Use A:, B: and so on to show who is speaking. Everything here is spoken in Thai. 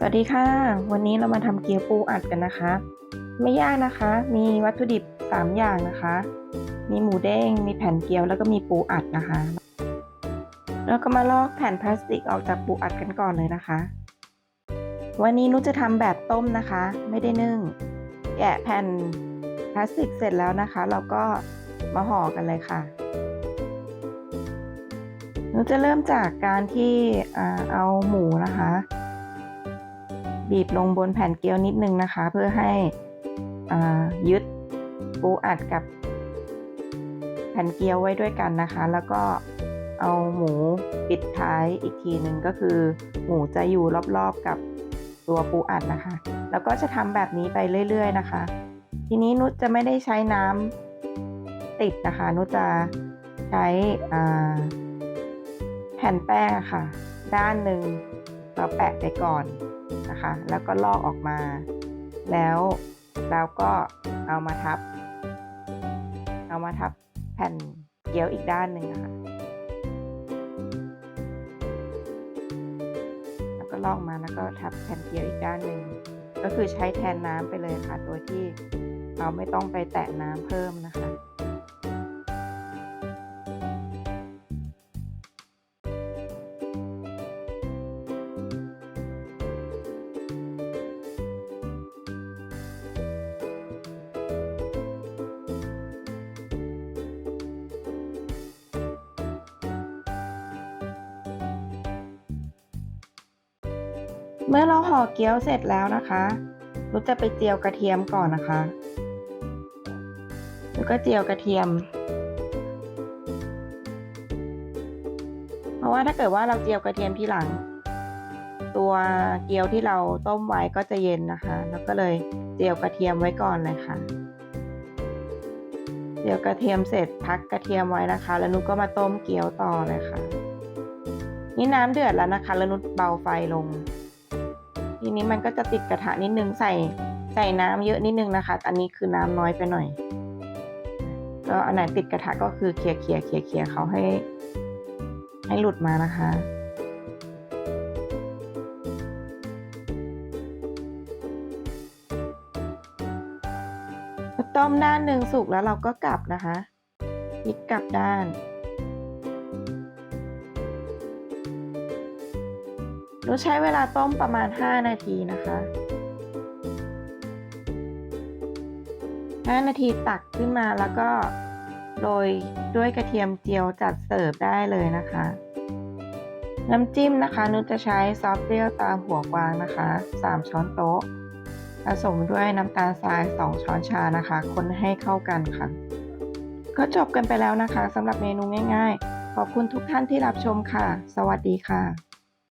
A: สวัสดีค่ะ วันนี้เรามาทำเกี๊ยวปูอัดกันนะคะ ไม่ยากนะคะ มีวัตถุดิบ 3 อย่างนะคะ มีหมูเด้ง มีแผ่นเกี๊ยวแล้วก็มีปูอัดนะคะ แล้วก็มาลอกแผ่นพลาสติกออกจากปูอัดกันก่อนเลยนะคะ วันนี้นุชจะทำแบบต้มนะคะ ไม่ได้นึ่ง แกะแผ่นพลาสติกเสร็จแล้วนะคะ เราก็มาห่อกันเลยค่ะนุชจะเริ่มจากการที่เอาหมูนะคะ บีบลงบนแผ่นเกลียวนิดนึงนะคะ เพื่อให้ยึดปูอัดกับแผ่นเกี๊ยวไว้ด้วยกันนะคะ แล้วก็เอาหมูปิดท้ายอีกทีหนึ่งก็คือ หมูจะอยู่รอบๆกับตัวปูอัดนะคะ แล้วก็จะทำแบบนี้ไปเรื่อย ๆ นะคะ ทีนี้นุชจะไม่ได้ใช้น้ำติดนะคะ นุชจะใช้แผ่นแป้งอะค่ะ ด้านหนึ่งเราแปะไปก่อน นะคะ แล้วก็ลอกออกมา แล้วเราก็เอามาทับ เอามาทับแผ่นเกี๊ยวอีกด้านหนึ่งนะคะแล้วก็ลอกมาแล้วก็ทับแผ่นเกี๊ยวอีกด้านหนึ่ง ก็คือใช้แทนน้ำไปเลยค่ะ โดยที่เราไม่ต้องไปแตะน้ำเพิ่มนะคะ เมื่อเราห่อเกี๊ยวเสร็จแล้วนะคะนุชจะไปเจียวกระเทียมก่อนนะคะแล้วก็เจียวกระเทียม เพราะว่าถ้าเกิดว่าเราเจียวกระเทียมที่หลัง ตัวเกี๊ยวที่เราต้มไว้ก็จะเย็นนะคะ แล้วก็เลยเจียวกระเทียมไว้ก่อนเลยค่ะ เจียวกระเทียมเสร็จพักกระเทียมไว้นะคะ แล้วนุก็มาต้มเกี๊ยวต่อเลยค่ะ นี่น้ำเดือดแล้วนะคะ แล้วนุเบาไฟลง ทีนี้มันก็จะติดกระทะนิดนึงใส่ใส่น้ำเยอะนิดนึงนะคะ อันนี้คือน้ำน้อยไปหน่อยก็อันไหนติดกระทะก็คือเคลียร์เคลียร์เคลียร์เคลียร์เขาให้ ให้หลุดมานะคะ ต้มด้านหนึ่งสุกแล้วเราก็กลับนะคะพลิกกลับด้าน เราใช้เวลาต้มประมาณ 5 นาทีนะคะ 5 นาทีตักขึ้นมาแล้วก็โรยด้วยกระเทียมเจียวจัดเสิร์ฟได้เลยนะคะ น้ำจิ้มนะคะ นุชจะใช้ซอสเปรี้ยวตามหัวกวางนะคะ 3 ช้อนโต๊ะ ผสมด้วยน้ำตาลทราย 2 ช้อนชานะคะ คนให้เข้ากันค่ะ ก็จบกันไปแล้วนะคะสำหรับเมนูง่ายๆ ขอบคุณทุกท่านที่รับชมค่ะ สวัสดีค่ะ